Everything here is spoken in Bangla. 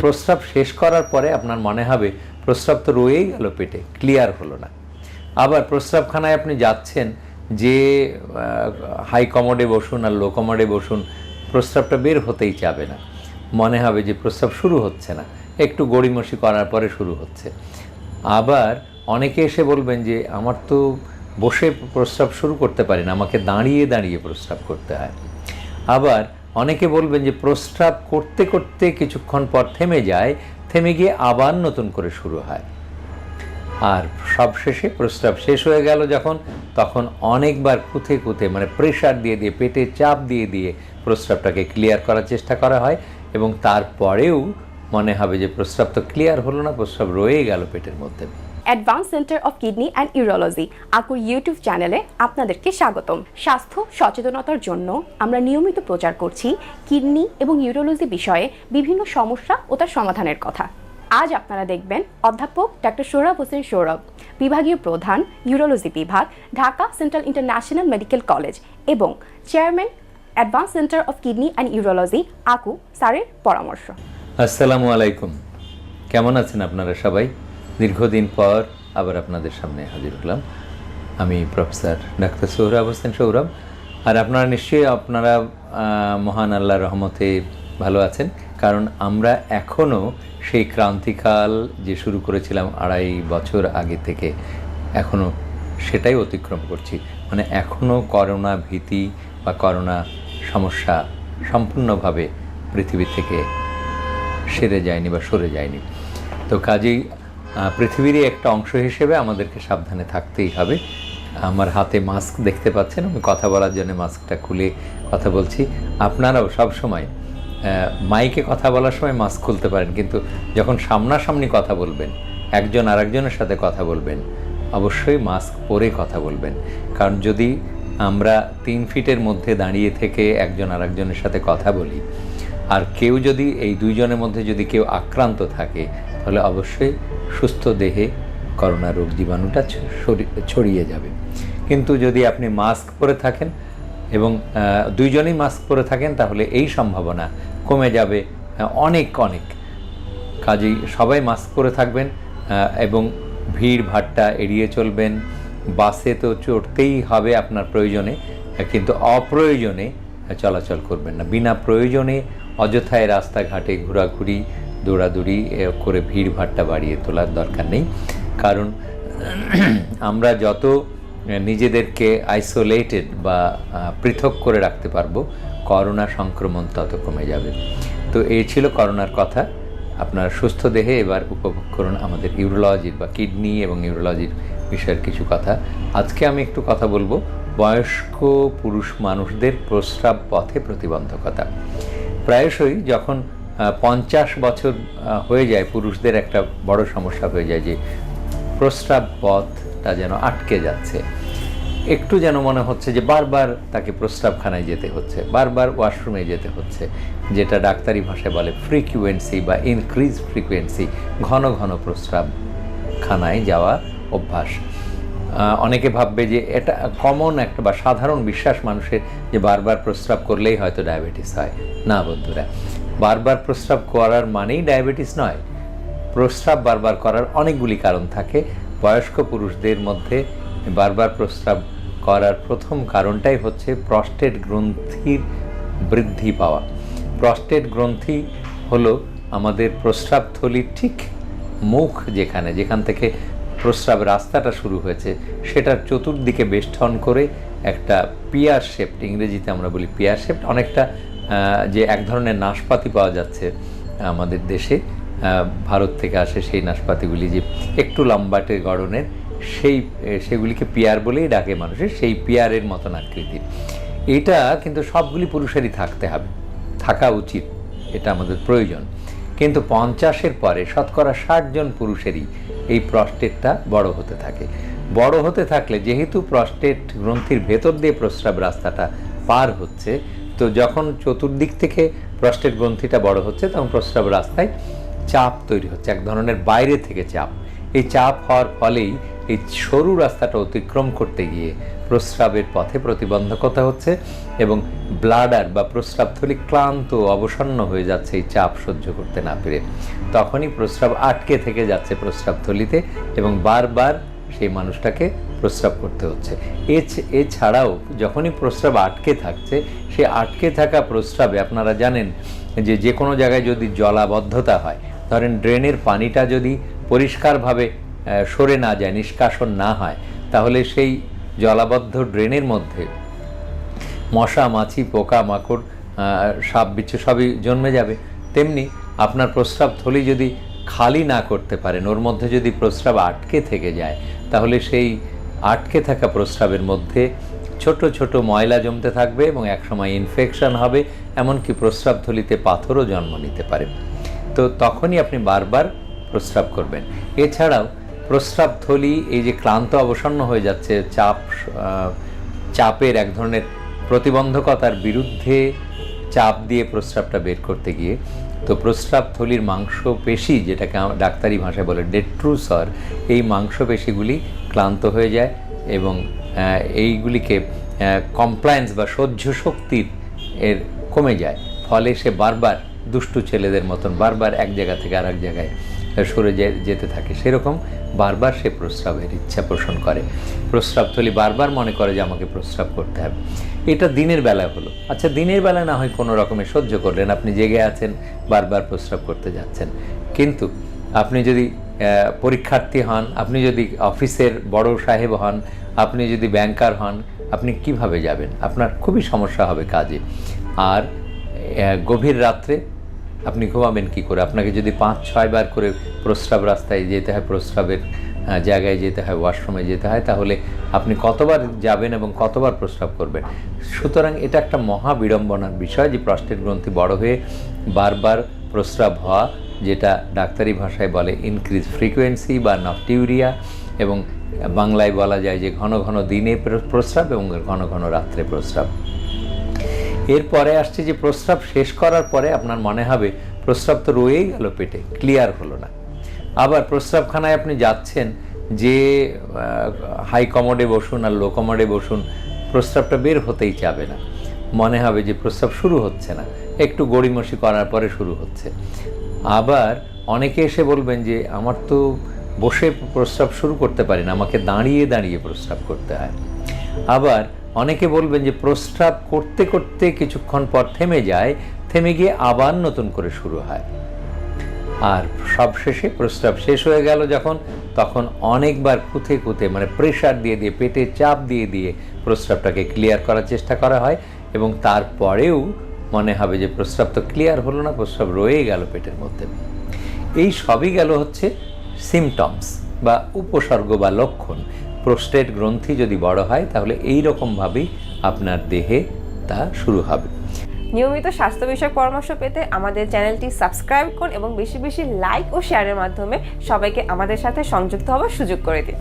প্রস্রাব শেষ করার পরে আপনার মনে হবে, প্রস্রাব তো রয়েই গেল পেটে ক্লিয়ার হলো না। আবার প্রস্রাবখানায় আপনি যাচ্ছেন যে হাই কমোডে বসুন আর লো কমোডে বসুন, প্রস্রাবটা বের হতেই চাবে না। মনে হবে যে প্রস্রাব শুরু হচ্ছে না, একটু গড়িমসি করার পরে শুরু হচ্ছে। আবার অনেকে এসে বলবেন যে, আমার তো বসে প্রস্রাব শুরু করতে পারি না, আমাকে দাঁড়িয়ে দাঁড়িয়ে প্রস্রাব করতে হয়। আবার অনেকে বলবেন যে প্রস্রাব করতে করতে কিছুক্ষণ পর থেমে যায়, থেমে গিয়ে আবার নতুন করে শুরু হয়। আর সবশেষে প্রস্রাব শেষ হয়ে গেল যখন, তখন অনেকবার কুথে কুথে মানে প্রেশার দিয়ে দিয়ে পেটে চাপ দিয়ে দিয়ে প্রস্রাবটাকে ক্লিয়ার করার চেষ্টা করা হয় এবং তারপরেও মনে হবে যে প্রস্রাব তো ক্লিয়ার হলো না, প্রস্রাব রয়ে গেল পেটের মধ্যে। Advance centre of kidney and urology আকুর YouTube চ্যানেলে আপনাদেরকে স্বাগতম। স্বাস্থ্য, সচেতনতার জন্য আমরা নিয়মিত প্রচার করছি কিডনি এবং ইউরোলজি বিষয়ে বিভিন্ন সমস্যা ও তার সমাধানের কথা। আজ আপনারা দেখবেন অধ্যাপক ডক্টর সৌরভ হোসেন সৌরভ, বিভাগীয় প্রধান, ইউরোলজি বিভাগ, Dhaka central international medical college এবং chairman advance centre of kidney and urology আকু স্যারের পরামর্শ। আসসালামু আলাইকুম। কেমন আছেন আপনারা সবাই? দীর্ঘদিন পর আবার আপনাদের সামনে হাজির হলাম। আমি প্রফেসর ডাক্তার সৌরভ হোসেন সৌরভ আর আপনারা নিশ্চয়ই আপনারা মহান আল্লাহর রহমতে ভালো আছেন। কারণ আমরা এখনও সেই ক্রান্তিকাল যে শুরু করেছিলাম আড়াই বছর আগে থেকে এখনও সেটাই অতিক্রম করছি। মানে এখনও করোনা ভীতি বা করোনা সমস্যা সম্পূর্ণভাবে পৃথিবী থেকে সেরে যায়নি বা সরে যায়নি। তো কাজেই পৃথিবীরই একটা অংশ হিসেবে আমাদেরকে সাবধানে থাকতেই হবে। আমার হাতে মাস্ক দেখতে পাচ্ছেন, আমি কথা বলার জন্য মাস্কটা খুলে কথা বলছি। আপনারাও সব সময় মাইকে কথা বলার সময় মাস্ক খুলতে পারেন, কিন্তু যখন সামনাসামনি কথা বলবেন, একজন আরেকজনের সাথে কথা বলবেন, অবশ্যই মাস্ক পরে কথা বলবেন। কারণ যদি আমরা তিন ফিটের মধ্যে দাঁড়িয়ে থেকে একজন আরেকজনের সাথে কথা বলি, আর কেউ যদি, এই দুইজনের মধ্যে যদি কেউ আক্রান্ত থাকে, তাহলে অবশ্যই সুস্থ দেহে করোনা রোগ জীবাণুটা ছড়িয়ে যাবে। কিন্তু যদি আপনি মাস্ক পরে থাকেন এবং দুইজনেই মাস্ক পরে থাকেন, তাহলে এই সম্ভাবনা কমে যাবে অনেক অনেক। কাজেই সবাই মাস্ক পরে থাকবেন এবং ভিড় ভাট্টা এড়িয়ে চলবেন। বাসে তো চড়তেই হবে আপনার প্রয়োজনে, কিন্তু অপ্রয়োজনে চলাচল করবেন না। বিনা প্রয়োজনে অযথায় রাস্তাঘাটে ঘোরাঘুরি দৌড়াদৌড়ি করে ভিড় ভাট্টা বাড়িয়ে তোলার দরকার নেই। কারণ আমরা যত নিজেদেরকে আইসোলেটেড বা পৃথক করে রাখতে পারব, করোনা সংক্রমণ তত কমে যাবে। তো এই ছিল করোনার কথা। আপনার সুস্থ দেহে এবার উপভোগ করুন আমাদের ইউরোলজির বা কিডনি এবং ইউরোলজির বিষয়ের কিছু কথা। আজকে আমি একটু কথা বলব বয়স্ক পুরুষ মানুষদের প্রস্রাব পথে প্রতিবন্ধকতা। প্রায়শই যখন পঞ্চাশ বছর হয়ে যায়, পুরুষদের একটা বড় সমস্যা হয়ে যায় যে প্রস্রাব পথটা যেন আটকে যাচ্ছে। একটু যেন মনে হচ্ছে যে বারবার তাকে প্রস্রাবখানায় যেতে হচ্ছে, বারবার ওয়াশরুমে যেতে হচ্ছে, যেটা ডাক্তারি ভাষায় বলে ফ্রিকুয়েন্সি বা ইনক্রিজ ফ্রিকুয়েন্সি, ঘন ঘন প্রস্রাবখানায় যাওয়া অভ্যাস। অনেকে ভাববে যে এটা কমন একটা বা সাধারণ বিশ্বাস মানুষের যে বারবার প্রস্রাব করলেই হয়তো ডায়াবেটিস হয়। না বন্ধুরা বারবার প্রস্রাব করার মানেই ডায়াবেটিস নয়। প্রস্রাব বারবার করার অনেকগুলি কারণ থাকে। বয়স্ক পুরুষদের মধ্যে বারবার প্রস্রাব করার প্রথম কারণটাই হচ্ছে প্রস্টেট গ্রন্থির বৃদ্ধি পাওয়া। প্রস্টেট গ্রন্থি হলো আমাদের প্রস্রাব থলির ঠিক মুখ যেখানে, যেখান থেকে প্রস্রাব রাস্তাটা শুরু হয়েছে, সেটার চতুর্দিকে বেষ্টন করে একটা পিয়ার শেপড, ইংরেজিতে আমরা বলি পিয়ার শেপড, অনেকটা যে এক ধরনের নাশপাতি পাওয়া যাচ্ছে আমাদের দেশে ভারত থেকে আসে সেই নাশপাতিগুলি যে একটু লম্বাটে গড়নের, সেই সেগুলিকে পিয়ার বলেই ডাকে মানুষের, সেই পিয়ারের মতন আকৃতির এটা কিন্তু সবগুলি পুরুষেরই থাকতে হবে, থাকা উচিত, এটা আমাদের প্রয়োজন। কিন্তু পঞ্চাশের পরে শতকরা ষাট জন পুরুষেরই এই প্রস্টেটটা বড় হতে থাকে। বড় হতে থাকলে যেহেতু প্রস্টেট গ্রন্থির ভেতর দিয়ে প্রস্রাব রাস্তাটা পার হচ্ছে তো যখন চতুর্দিক থেকে প্রস্টেট গ্রন্থিটা বড় হচ্ছে, তখন প্রস্রাব রাস্তায় চাপ তৈরি হচ্ছে, এক ধরনের বাইরে থেকে চাপ। এই চাপ হওয়ার ফলেই এই সরু রাস্তাটা অতিক্রম করতে গিয়ে প্রস্রাবের পথে প্রতিবন্ধকতা হচ্ছে এবং ব্লাডার বা প্রস্রাবথলি ক্লান্ত অবসন্ন হয়ে যাচ্ছে, এই চাপ সহ্য করতে না পেরে। তখনই প্রস্রাব আটকে থেকে যাচ্ছে প্রস্রাবথলিতে এবং বারবার সেই মানুষটাকে প্রস্রাব করতে হচ্ছে। এছ- এছাড়াও যখনই প্রস্রাব আটকে থাকছে, সে আটকে থাকা প্রস্রাবে আপনারা জানেন যে যে কোনো জায়গায় যদি জলাবদ্ধতা হয়, ধরেন ড্রেনের পানিটা যদি পরিষ্কারভাবে সরে না যায়, নিষ্কাশন না হয়, তাহলে সেই জলাবদ্ধ ড্রেনের মধ্যে মশা, মাছি, পোকা, মাকড় সাপ, বিচ্ছু সবই জন্মে যাবে। তেমনি আপনার প্রস্রাব থলি যদি খালি না করতে পারেন, ওর মধ্যে যদি প্রস্রাব আটকে থেকে যায়, তাহলে সেই আটকে থাকা প্রস্রাবের মধ্যে ছোট ছোট ময়লা জমতে থাকবে এবং একসময় ইনফেকশন হবে, এমনকি প্রস্রাব থলিতে পাথরও জন্ম নিতে পারে। তো তখনই আপনি বারবার প্রস্রাব করবেন। এছাড়াও প্রস্রাব থলি এই যে ক্লান্ত অবসন্ন হয়ে যাচ্ছে, চাপ চাপের এক ধরনের প্রতিবন্ধকতার বিরুদ্ধে চাপ দিয়ে প্রস্রাবটা বের করতে গিয়ে তো প্রস্রাব থলির মাংস পেশি যেটাকে ডাক্তারি ভাষায় বলে ডেট্রুসর, এই মাংসপেশিগুলি ক্লান্ত হয়ে যায় এবং এইগুলিকে কমপ্লায়েন্স বা সহ্য শক্তির এর কমে যায়। ফলে সে বারবার দুষ্টু ছেলেদের মতন, বারবার এক জায়গা থেকে আর এক জায়গায় সরে যেতে থাকে। সেরকম বারবার সে প্রস্রাবের ইচ্ছা পোষণ করে। প্রস্রাবথলি বারবার মনে করে যে আমাকে প্রস্রাব করতে হবে। এটা দিনের বেলায় হলো। আচ্ছা দিনের বেলায় না হয় কোনো রকমে সহ্য করলেন, আপনি জেগে আছেন, বারবার প্রস্রাব করতে যাচ্ছেন। কিন্তু আপনি যদি পরীক্ষার্থী হন, আপনি যদি অফিসের বড় সাহেব হন, আপনি যদি ব্যাংকার হন, আপনি কীভাবে যাবেন? আপনার খুবই সমস্যা হবে কাজে। আর গভীর রাত্রে আপনি ঘুমাবেন কি করে? আপনাকে যদি পাঁচ ছয়বার করে প্রস্রাব রাস্তায় যেতে হয়, প্রস্রাবের জায়গায় যেতে হয়, ওয়াশরুমে যেতে হয়, তাহলে আপনি কতবার যাবেন এবং কতবার প্রস্রাব করবেন? সুতরাং এটা একটা মহা বিড়ম্বনার বিষয় যে প্রস্টেট গ্রন্থি বড় হয়ে বারবার প্রস্রাব হওয়া, যেটা ডাক্তারি ভাষায় বলে ইনক্রিজ ফ্রিকোয়েন্সি বা নকটিউরিয়া এবং বাংলায় বলা যায় যে ঘন ঘন দিনে প্রস্রাব এবং ঘন ঘন রাত্রে প্রস্রাব। এরপরে আসছে যে প্রস্রাব শেষ করার পরে আপনার মনে হবে, প্রস্রাব তো রয়েই গেল পেটে ক্লিয়ার হলো না। আবার প্রস্রাবখানায় আপনি যাচ্ছেন যে হাই কমোডে বসুন আর লো কমোডে বসুন, প্রস্রাবটা বের হতেই চাবে না। মনে হবে যে প্রস্রাব শুরু হচ্ছে না, একটু গড়িমসি করার পরে শুরু হচ্ছে। আবার অনেকে এসে বলবেন যে, আমার তো বসে প্রস্রাব শুরু করতে পারি না, আমাকে দাঁড়িয়ে দাঁড়িয়ে প্রস্রাব করতে হয়। আবার অনেকে বলবেন যে প্রস্রাব করতে করতে কিছুক্ষণ পর থেমে যায়, থেমে গিয়ে আবার নতুন করে শুরু হয়। আর সবশেষে প্রস্রাব শেষ হয়ে গেল যখন, তখন অনেকবার কুথে কুথে মানে প্রেশার দিয়ে দিয়ে, পেটে চাপ দিয়ে দিয়ে প্রস্রাবটাকে ক্লিয়ার করার চেষ্টা করা হয় এবং তারপরেও মনে হবে যে প্রস্রাব তো ক্লিয়ার হলো না, প্রস্রাব রয়ে গেল পেটের মধ্যে। এই সবই গেল হচ্ছে সিমটমস বা উপসর্গ বা লক্ষণ। প্রোস্টেট গ্রন্থি যদি বড় হয়, তাহলে এই রকমভাবেই আপনার দেহে তা শুরু হবে। নিয়মিত স্বাস্থ্য বিষয়ক পরামর্শ পেতে আমাদের চ্যানেলটি সাবস্ক্রাইব করুন এবং বেশি বেশি লাইক ও শেয়ারের মাধ্যমে সবাইকে আমাদের সাথে সংযুক্ত হওয়ার সুযোগ করে দিন।